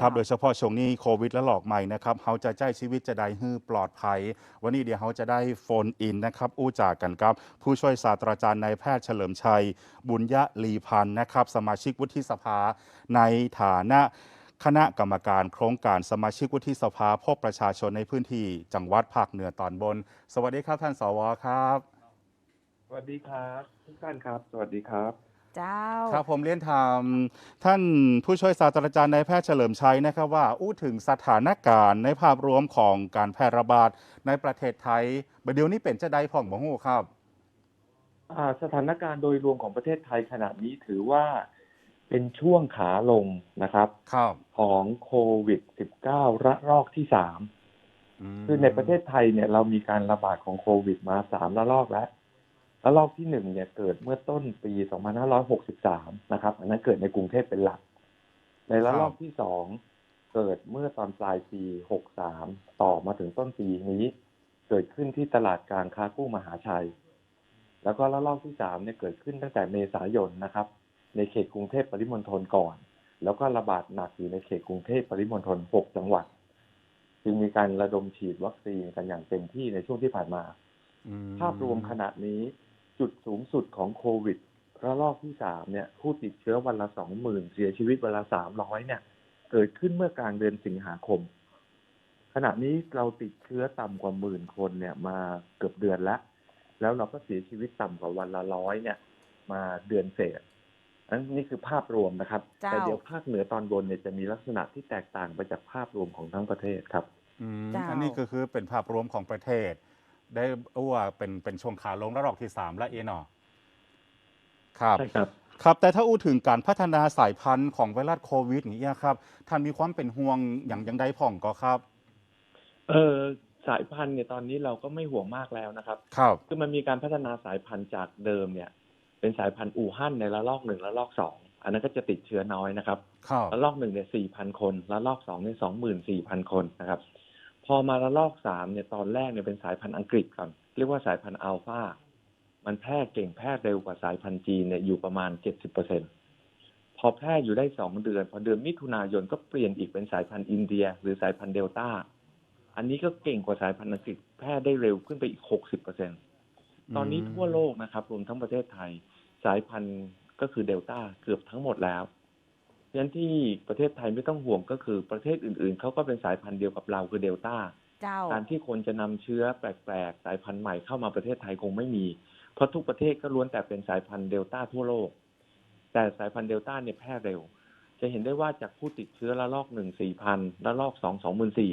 ครับค่ะโดยเฉพาะช่วงนี้โควิดและหลอกใหม่นะครับเขาจะใจชีวิตจะได้ฮื้อปลอดภัย วันนี้เดี๋ยวเขาจะได้โฟนอินนะครับ อู้จากกันครับ ผู้ช่วยศาสตราจารย์นายแพทย์เฉลิมชัย บุญยะลีพันธ์นะครับ สมาชิกวุฒิสภาในฐานะคณะกรรมการโครงการสมาชิกวุฒิสภาพบประชาชนในพื้นที่จังหวัดภาคเหนือตอนบน สวัสดีครับท่านสวครับ สวัสดีครับทุกท่านครับ สวัสดีครับ เจ้า ครับผมเรียนถามท่านผู้ช่วยศาสตราจารย์นายแพทย์เฉลิมชัยนะครับว่าอู้ถึงสถานการณ์ในภาพรวมของการแพร่ระบาดในประเทศไทยบัดเดี๋ยวนี้เป็นจะได้ผ่องบ่ฮู้ครับอ่าสถานการณ์โดยรวมของประเทศไทยขณะนี้ถือว่าเป็นช่วงขาลงนะครับ ครับของโควิด -19 ระลอกที่สามมคือในประเทศไทยเนี่ยเรามีการระบาดของโควิดมาสามระลอกแล้ว ระลอกที่หนึ่งเนี่ยเกิดเมื่อต้นปี 2563 นะครับ อันนั้นเกิดในกรุงเทพเป็นหลัก ในระลอกที่สองเกิดเมื่อตอนปลายปี 63 ต่อมาถึงต้นปีนี้ เกิดขึ้นที่ตลาดกลางค้ากู้มหาชัย แล้วก็ระลอกที่สามเนี่ยเกิดขึ้นตั้งแต่เมษายนนะครับ ในเขตกรุงเทพปริมณฑลก่อน แล้วก็ระบาดหนักอยู่ในเขตกรุงเทพปริมณฑล 6 จังหวัด จึงมีการระดมฉีดวัคซีนกันอย่างเต็มที่ในช่วงที่ผ่านมาอืมภาพรวมขณะนี้ จุดสูงสุดของโควิดระลอกที่สามเนี่ยผู้ติดเชื้อวันละสองหมื่นเสียชีวิตวันละสามร้อยเนี่ย เกิดขึ้นเมื่อกลางเดือนสิงหาคม ขณะนี้เราติดเชื้อต่ำกว่าหมื่นคนเนี่ยมาเกือบเดือนแล้วแล้วเราก็เสียชีวิตต่ำกว่าวันละร้อยเนี่ย มาเดือนเศษอันนี่คือภาพรวมนะครับเจ้าแต่เดี๋ยวภาคเหนือตอนบนเนี่ยจะมีลักษณะที่แตกต่างไปจากภาพรวมของทั้งประเทศครับอืมเจ้าอันนี้ก็คือเป็นภาพรวมของประเทศ ได้อู้ว่าเป็นเป็นช่วงขาลงระลอกที่สามและเอเนอครับใช่ครับครับ แต่ถ้าอู้ถึงการพัฒนาสายพันธุ์ของไวรัสโควิดอย่างเงี้ยครับ ท่านมีความเป็นห่วงอย่างยังใดผ่องก็ครับ เออสายพันธุ์เนี่ยตอนนี้เราก็ไม่ห่วงมากแล้วนะครับ ครับ คือมันมีการพัฒนาสายพันธุ์จากเดิมเนี่ย เป็นสายพันธุ์อู่ฮั่นในระลอกหนึ่งระลอกสองอันนั้นก็จะติดเชื้อน้อยนะครับครับ ระลอกหนึ่งเนี่ยสี่พันคนระลอกสองเนี่ยสองหมื่นสี่พันคนนะครับพ อมาระลอกสามเนี่ยตอนแรกเนี่ยเป็นสายพันธุ์อังกฤษก่อนเรียกว่าสายพันธุ์อัลฟามันแพร่เก่งแพร่เร็วกว่าสายพันธุ์จีนเนี่ยอยู่ประมาณเจ็ดสิบเปอร์เซ็นพอแพร่อยู่ได้สองเดือน พอเดือนมิถุนายนก็เปลี่ยนอีกเป็นสายพันธุ์อินเดีย หรือสายพันธุ์เดลต้า อันนี้ก็เก่งกว่าสายพันธุ์อังกฤษแพร่ได้เร็วขึ้นไปอีกหกสิบเปอร์เซ็นตอนนี้ทั่วโลกนะครับรวมทั้งประเทศไทย สายพันธุ์ก็คือเดลต้าเกือบทั้งหมดแล้ว ฉะนั้นที่ประเทศไทยไม่ต้องห่วงก็คือประเทศอื่นๆเขาก็เป็นสายพันธุ์เดียวกับเราคือเดลต้าเจ้าการที่คนจะนำเชื้อแปลกๆ สายพันธุ์ใหม่เข้ามาประเทศไทยคงไม่มี เพราะทุกประเทศก็ล้วนแต่เป็นสายพันธุ์เดลต้าทั่วโลก แต่สายพันธุ์เดลต้าเนี่ยแพร่เร็ว จะเห็นได้ว่าจากผู้ติดเชื้อระลอกหนึ่งสี่พันระลอกสองสองหมื่นสี่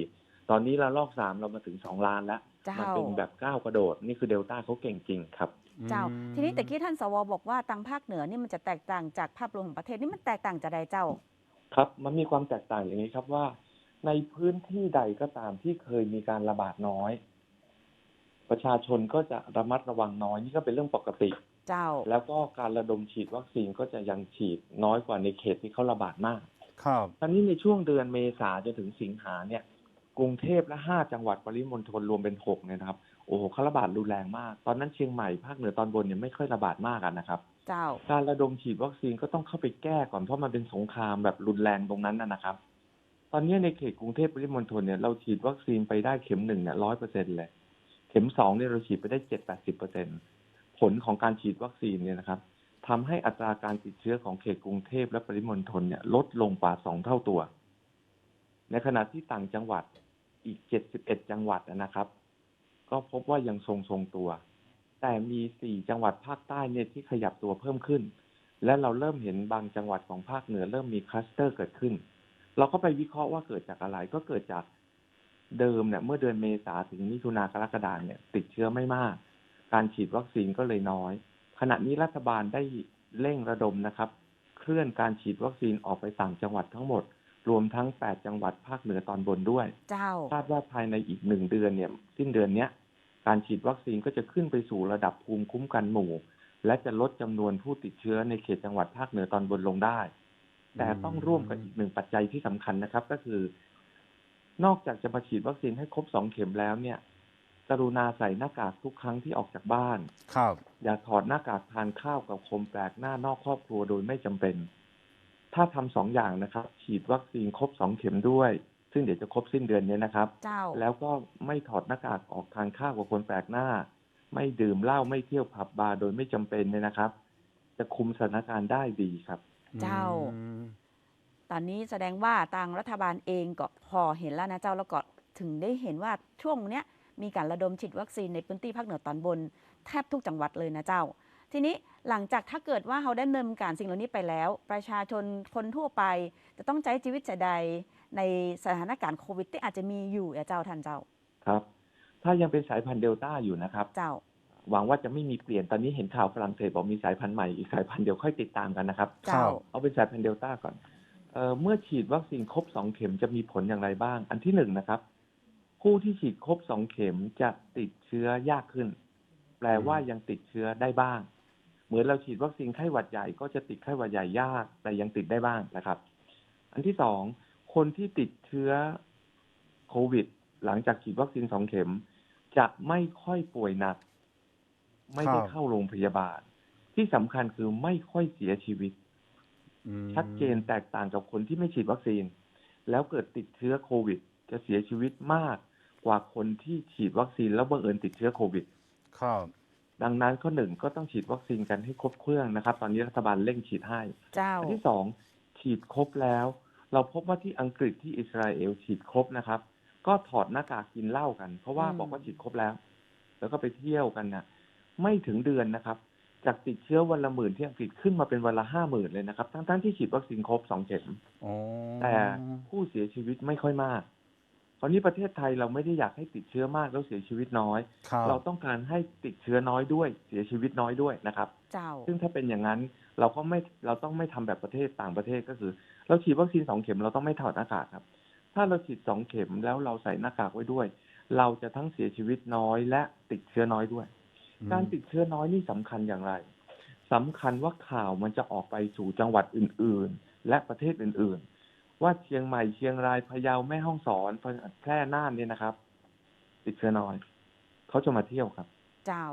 ตอนนี้ระลอกสามเรามาถึงสองล้านแล้วเจ้ามันเป็นแบบก้าวกระโดด นี่คือเดลต้าเขาเก่งจริงครับ เจ้าอืมทีนี้แต่กี้ท่านสวบอกว่าทางภาคเหนือนี่มันจะแตกต่างจากภาพรวมของประเทศนี่มันแตกต่างจากใดเจ้า ครับ มันมีความแตกต่างอย่างนี้ครับว่า ในพื้นที่ใดก็ตามที่เคยมีการระบาดน้อย ประชาชนก็จะระมัดระวังน้อยนี่ก็เป็นเรื่องปกติ เจ้า แล้วก็การระดมฉีดวัคซีนก็จะยังฉีดน้อยกว่าในเขตที่เขาระบาดมาก ครับตอนนี้ในช่วงเดือนเมษาจนถึงสิงหาเนี่ย กรุงเทพและห้าจังหวัดปริมณฑลรวมเป็นหกเนี่ยนะครับ โอ้โหเขาระบาดรุนแรงมาก ตอนนั้นเชียงใหม่ภาคเหนือตอนบนเนี่ยไม่ค่อยระบาดมากอะนะครับ เจ้า การระดมฉีดวัคซีนก็ต้องเข้าไปแก้ก่อนเพราะมันเป็นสงครามแบบรุนแรงตรงนั้นนะนะครับ ตอนนี้ในเขตกรุงเทพปริมณฑลเนี่ยเราฉีดวัคซีนไปได้เข็มหนึ่งเนี่ยร้อยเปอร์เซ็นเลย เข็มสองเนี่ยเราฉีดไปได้เจ็ดแปดสิบเปอร์เซ็นผลของการฉีดวัคซีนเนี่ยนะครับทำให้อัตราการติดเชื้อของเขตกรุงเทพและปริมณฑลเนี่ยลดลงกว่าสองเท่าตัว ในขณะที่ต่างจังหวัดอีกเจ็ดสิบเอ็ดจังหวัดนะครับ ก็พบว่ายังทรงทรงตัว แต่มีสี่จังหวัดภาคใต้เนี่ยที่ขยับตัวเพิ่มขึ้น และเราเริ่มเห็นบางจังหวัดของภาคเหนือเริ่มมีคลัสเตอร์เกิดขึ้น เราก็ไปวิเคราะห์ว่าเกิดจากอะไรก็เกิดจากเดิมเนี่ยเมื่อเดือนเมษาถึงมิถุนากรกฎาเนี่ย ติดเชื้อไม่มาก การฉีดวัคซีนก็เลยน้อย ขณะนี้รัฐบาลได้เร่งระดมนะครับ เคลื่อนการฉีดวัคซีนออกไปต่างจังหวัดทั้งหมด รวมทั้ง 8 จังหวัดภาคเหนือตอนบนด้วย เจ้า คาดว่าภายในอีกหนึ่งเดือนเนี่ย สิ้นเดือนเนี้ย การฉีดวัคซีนก็จะขึ้นไปสู่ระดับภูมิคุ้มกันหมู่ และจะลดจำนวนผู้ติดเชื้อในเขตจังหวัดภาคเหนือตอนบนลงได้ แต่ต้องร่วมกับอีกหนึ่งปัจจัยที่สำคัญนะครับ ก็คือ นอกจากจะมาฉีดวัคซีนให้ครบสองเข็มแล้วเนี่ยกรุณาใส่หน้ากากทุกครั้งที่ออกจากบ้าน ครับ อย่าถอดหน้ากากทานข้าวกับคนแปลกหน้านอกครอบครัวโดยไม่จำเป็น ถ้าทำสองอย่างนะครับ ฉีดวัคซีนครบสองเข็มด้วย ซึ่งเดี๋ยวจะครบสิ้นเดือนนี้นะครับ เจ้า แล้วก็ไม่ถอดหน้ากากออกทานข้าวกับคนแปลกหน้า ไม่ดื่มเหล้าไม่เที่ยวผับบาร์โดยไม่จำเป็นเนี่ยนะครับ จะคุมสถานการณ์ได้ดีครับ เจ้า อืมตอนนี้แสดงว่าทางรัฐบาลเองก็พอเห็นแล้วนะเจ้าแล้วก็ถึงได้เห็นว่าช่วงเนี้ยมีการระดมฉีดวัคซีนในพื้นที่ภาคเหนือตอนบน แทบทุกจังหวัดเลยนะเจ้า ทีนี้ หลังจากถ้าเกิดว่าเขาได้ดำเนินการสิ่งเหล่านี้ไปแล้ว ประชาชนคนทั่วไป จะต้องใช้ชีวิตจะใดในสถานการณ์โควิดที่อาจจะมีอยู่อะเจ้าท่านเจ้าครับ ถ้ายังเป็นสายพันธุ์เดลต้าอยู่นะครับ เจ้า หวังว่าจะไม่มีเปลี่ยนตอนนี้เห็นข่าวฝรั่งเศสบอกมีสายพันธุ์ใหม่อีกสายพันธุ์เดียวค่อยติดตามกันนะครับเจ้าเอาเป็นสายพันธุ์เดลต้าก่อนเอ่อเมื่อฉีดวัคซีนครบสองเข็มจะมีผลอย่างไรบ้าง อันที่หนึ่งนะครับ ผู้ที่ฉีดครบสองเข็มจะติดเชื้อยากขึ้น แปลว่ายังติดเชื้อได้บ้าง เหมือนเราฉีดวัคซีนไข้หวัดใหญ่ก็จะติดไข้หวัดใหญ่ยากแต่ยังติดได้บ้างนะครับ อันที่สองคนที่ติดเชื้อโควิด หลังจากฉีดวัคซีนสองเข็ม จะไม่ค่อยป่วยหนัก ไม่ได้เข้าโรงพยาบาล ที่สำคัญคือไม่ค่อยเสียชีวิตชัดเจนแตกต่างกับคนที่ไม่ฉีดวัคซีน แล้วเกิดติดเชื้อโควิด จะเสียชีวิตมากกว่าคนที่ฉีดวัคซีนแล้วบังเอิญติดเชื้อโควิด ครับ ดังนั้นข้อหนึ่งก็ต้องฉีดวัคซีนกันให้ครบเครื่องนะครับ ตอนนี้รัฐบาลเร่งฉีดให้เจ้าอันที่สองฉีดครบแล้ว เราพบว่าที่อังกฤษที่อิสราเอลฉีดครบนะครับ ก็ถอดหน้ากากกินเหล้ากัน เพราะว่าอืมบอกว่าฉีดครบแล้ว แล้วก็ไปเที่ยวกันนะไม่ถึงเดือนนะครับจากติดเชื้อวันละหมื่นที่อังกฤษขึ้นมาเป็นวันละห้าหมื่นเลยนะครับ ทั้งๆที่ฉีดวัคซีนครบสองเข็มอ๋อแต่ผู้เสียชีวิตไม่ค่อยมาก ตอนนี้ประเทศไทยเราไม่ได้อยากให้ติดเชื้อมากแล้วเสียชีวิตน้อยครับเราต้องการให้ติดเชื้อน้อยด้วย เสียชีวิตน้อยด้วยนะครับ เจ้า ซึ่งถ้าเป็นอย่างนั้นเราก็ไม่เราต้องไม่ทำแบบประเทศต่างประเทศก็คือ เราฉีดวัคซีนสองเข็มเราต้องไม่ถอดหน้ากากครับ ถ้าเราฉีดสองเข็มแล้วเราใส่หน้ากากไว้ด้วย เราจะทั้งเสียชีวิตน้อยและติดเชื้อน้อยด้วย การติดเชื้อน้อยนี่สำคัญอย่างไรสำคัญว่าข่าวมันจะออกไปสู่จังหวัดอื่น ๆ และประเทศอื่น ๆ ว่าเชียงใหม่เชียงรายพะเยาแม่ฮ่องสอนแพร่น่านเนี่ยนะครับ ติดเชื้อน้อยเขาจะมาเที่ยวครับ เจ้า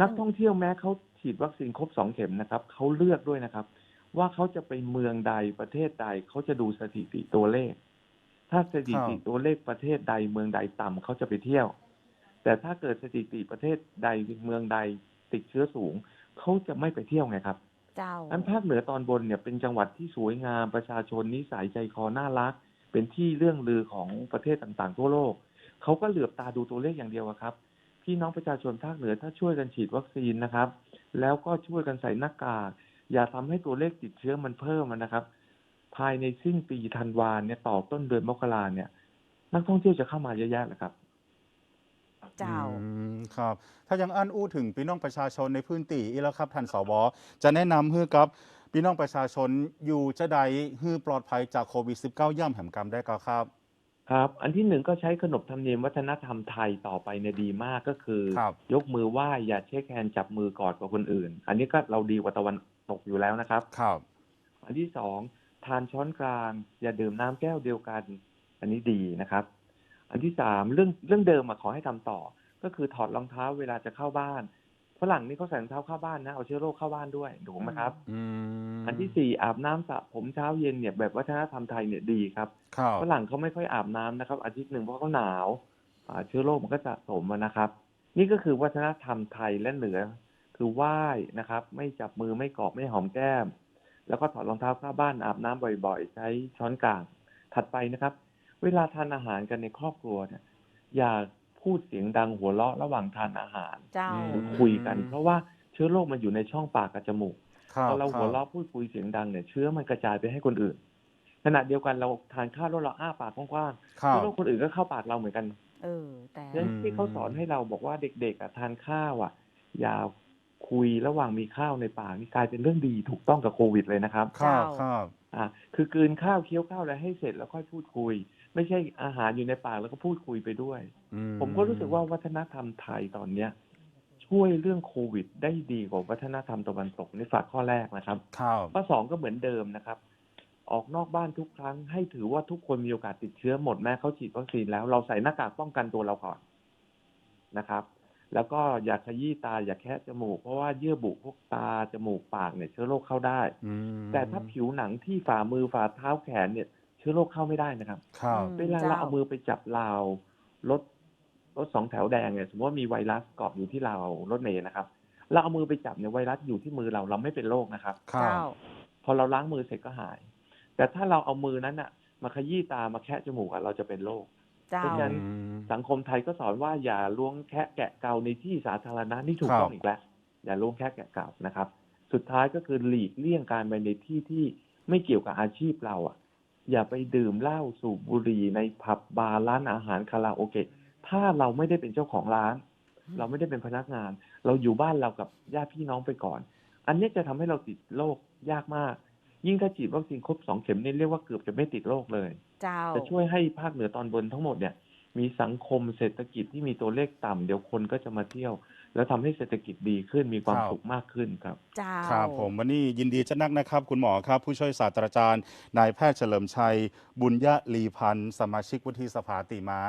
นักท่องเที่ยวแม้เขาฉีดวัคซีนครบสองเข็มนะครับเขาเลือกด้วยนะครับ ว่าเขาจะไปเมืองใดประเทศใดเขาจะดูสถิติตัวเลข ถ้าสถิติตัวเลขประเทศใดเมืองใดต่ำเขาจะไปเที่ยว แต่ถ้าเกิดสถิติประเทศใดเมืองใดติดเชื้อสูงเขาจะไม่ไปเที่ยวไงครับ เจ้าอันภาคเหนือตอนบนเนี่ยเป็นจังหวัดที่สวยงามประชาชนนิสัยใจคอน่ารัก เป็นที่เรื่องลือของประเทศต่างๆ ทั่วโลกเขาก็เหลือบตาดูตัวเลขอย่างเดียวอะครับพี่น้องประชาชนภาคเหนือถ้าช่วยกันฉีดวัคซีนนะครับ แล้วก็ช่วยกันใส่หน้ากากอย่าทำให้ตัวเลขติดเชื้อมันเพิ่มอะนะครับ ภายในสิ้นปีธันวาเนี่ยต่อต้นเดือนมกราเนี่ย นักท่องเที่ยวจะเข้ามาเยอะแยะเลยครับ เจ้าอืม ครับ ถ้ายังอันอู้ถึงพี่น้องประชาชนในพื้นที่อีแล้วครับท่านสวจะแนะนำให้กับพี่น้องประชาชนอยู่จะใดให้ปลอดภัยจากโควิด -19 ย่ำแหมกรรมได้ก็ครับ ครับ อันที่หนึ่งก็ใช้ขนบธรรมเนียมวัฒนธรรมไทยต่อไปเนี่ยดีมากก็คือ ครับ ยกมือไหว้อย่าเช็คแฮนด์จับมือกอดกับคนอื่น อันนี้ก็เราดีกว่าตะวันตกอยู่แล้วนะครับ ครับ อันที่สองทานช้อนกลางอย่าดื่มน้ำแก้วเดียวกัน อันนี้ดีนะครับ อันที่สามเรื่องเรื่องเดิมอะขอให้ทำต่อ ก็คือถอดรองเท้าเวลาจะเข้าบ้านฝรั่งนี่เขาใส่รองเท้าเข้าบ้านนะเอาเชื้อโรคเข้าบ้านด้วยถูกไหมครับอืมอันที่สี่อาบน้ำสระผมเช้าเย็นเนี่ยแบบวัฒนธรรมไทยเนี่ยดีครับครับฝรั่งเขาไม่ค่อยอาบน้ำนะครับ อาทิตย์หนึ่งเพราะเขาหนาวอ่าเชื้อโรคมันก็สะสมอะนะครับ นี่ก็คือวัฒนธรรมไทยและเหนือ คือไหว้นะครับ ไม่จับมือไม่กอดไม่หอมแก้ม แล้วก็ถอดรองเท้าเข้าบ้านอาบน้ำบ่อยๆ ใช้ช้อนกลางถัดไปนะครับ เวลาทานอาหารกันในครอบครัวเนี่ยอย่า พูดเสียงดังหัวเราะระหว่างทานอาหารเจ้าอืหรือมคุยกัน เพราะว่าเชื้อโรคมันอยู่ในช่องปากกับจมูกครับพอเราคบหัวเราะพูดคุยเสียงดังเนี่ยเชื้อมันกระจายไปให้คนอื่น ขณะเดียวกันเราทานข้าวแล้วเราอ้าปากกว้างๆครับเชื้อโรคคนอื่นก็เข้าปากเราเหมือนกัน เออ แต่ฉะนั้นที่เขาสอนให้เราบอกว่าเด็กๆอะทานข้าวอะ อย่าคุยระหว่างมีข้าวในปากนี่กลายเป็นเรื่องดีถูกต้องกับโควิดเลยนะครับครับเจ้าครับอ่าคือกลืนข้าวเคี้ยวข้าวอะไรให้เสร็จแล้วค่อยพูดคุย ไม่ใช่อาหารอยู่ในปากแล้วก็พูดคุยไปด้วยอืผมก็รู้สึกว่าวัฒนธรรมไทยตอนเนี้ย ช่วยเรื่องโควิดได้ดีกว่าวัฒนธรรมตะวันตกนี่ฝากข้อแรกนะครับครับข้อสองก็เหมือนเดิมนะครับ ออกนอกบ้านทุกครั้งให้ถือว่าทุกคนมีโอกาสติดเชื้อหมดแม้เขาฉีดวัคซีนแล้วเราใส่หน้ากากป้องกันตัวเราก่อนนะครับ แล้วก็อย่าขยี้ตาอย่าแคะจมูก เพราะว่าเยื่อบุพวกตาจมูกปากเนี่ยเชื้อโรคเข้าได้อืมแต่ถ้าผิวหนังที่ฝ่ามือฝ่าเท้าแขนเนี่ย เชื้อโรคเข้าไม่ได้นะครับ ครับอืมเวลาเราเอามือไปจับราวรถรถสองแถวแดงเนี่ยสมมติว่ามีไวรัสเกาะอยู่ที่ราวรถเมล์นะครับ เราเอามือไปจับเนี่ยไวรัสอยู่ที่มือเราเราไม่เป็นโรคนะครับ ครับเจ้าพอเราล้างมือเสร็จก็หาย แต่ถ้าเราเอามือนั้นอะมาขยี้ตามาแคะจมูกอะเราจะเป็นโรคเจ้าเพราะฉะนั้นอืมสังคมไทยก็สอนว่าอย่าล้วงแคะแกะเกาในที่สาธารณะนี่ถูกครับต้องอีกแล้ว อย่าล้วงแคะแกะเกานะครับ สุดท้ายก็คือหลีกเลี่ยงการไปในที่ที่ไม่เกี่ยวกับอาชีพเราอะ อย่าไปดื่มเหล้าสูบบุหรี่ในผับบาร์ร้านอาหารคาราโอเกะถ้าเราไม่ได้เป็นเจ้าของร้านอืมเราไม่ได้เป็นพนักงาน เราอยู่บ้านเรากับญาติพี่น้องไปก่อน อันนี้จะทำให้เราติดโรคยากมาก ยิ่งถ้าฉีดวัคซีนครบสองเข็มนี่เรียกว่าเกือบจะไม่ติดโรคเลยเจ้าจะช่วยให้ภาคเหนือตอนบนทั้งหมดเนี่ย มีสังคมเศรษฐกิจที่มีตัวเลขต่ำเดี๋ยวคนก็จะมาเที่ยว แล้วทำให้เศรษฐกิจดีขึ้นมีความครับ สุขมากขึ้นครับ เจ้า ครับผมวันนี้ยินดีจะนักนะครับ คุณหมอครับ ผู้ช่วยศาสตราจารย์นายแพทย์เฉลิมชัย บุญยะลีพันธ์สมาชิกวุฒิสภาติมา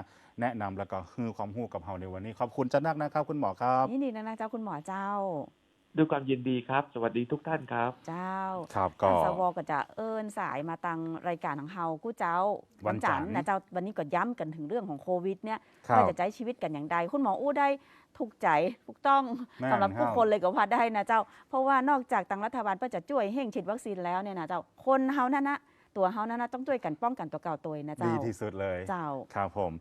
แนะนำแล้วก็คือความรู้กับเฮาในวันนี้ขอบคุณจะนักนะครับ คุณหมอครับยินดีนะนะเจ้าคุณหมอเจ้า ด้วยความยินดีครับ สวัสดีทุกท่านครับ เจ้าครับก็ ทางสวก็จะเอิ้นสายมาตังรายการของเฮากู้เจ้าวันจันทร์ นะเจ้าวันนี้ก็ย้ำกันถึงเรื่องของโควิดเนี่ยครับ ว่าจะใช้ชีวิตกันอย่างใดคุณหมออู้ได้ถูกใจถูกต้องแม่นสำหรับครัผู้บคนเลยก็ว่าได้นะเจ้า เพราะว่านอกจากทางรัฐบาลเพื่อจะช่วยเห่งฉีดวัคซีนแล้วเนี่ยนะเจ้าคนเฮานั่นนะตัวเฮานั่นนะต้องช่วยกันป้องกันตัวเก่าตัวเองนะดีเจ้าที่สุดเลย เจ้า ครับผม